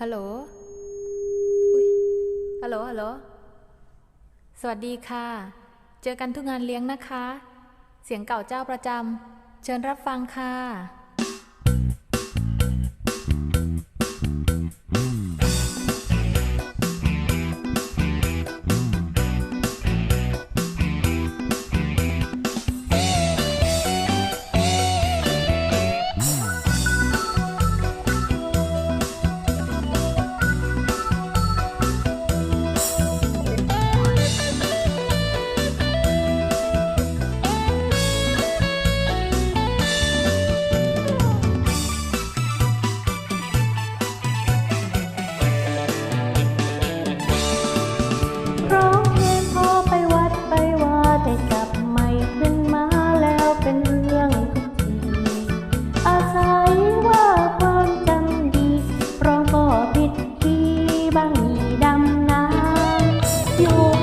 ฮัลโหลฮัลโหลฮัลโหล สวัสดีค่ะ เจอกันทุกงานเลี้ยงนะคะ เสียงเก่าเจ้าประจำ เชิญรับฟังค่ะ 요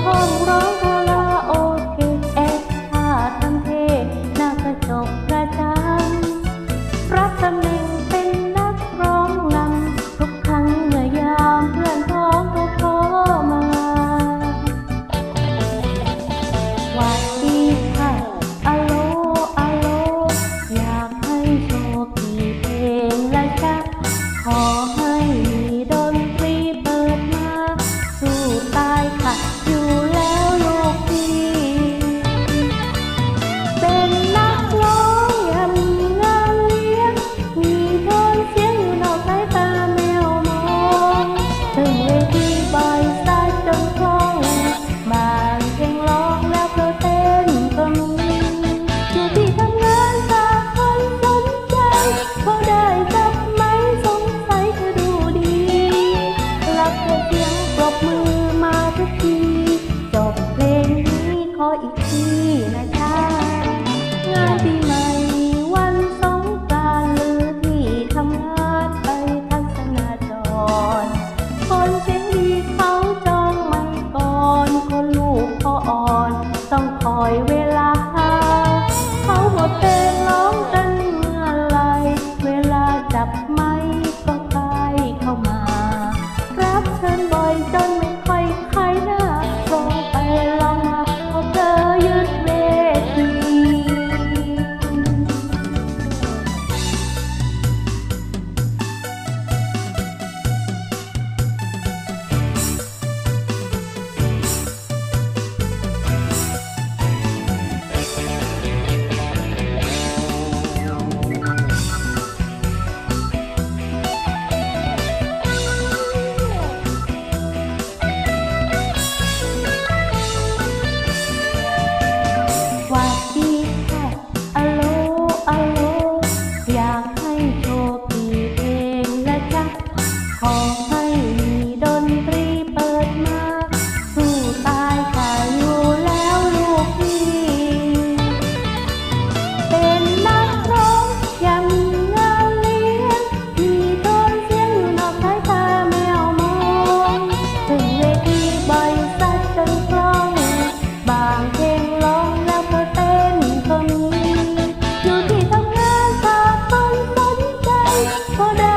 rồi 我的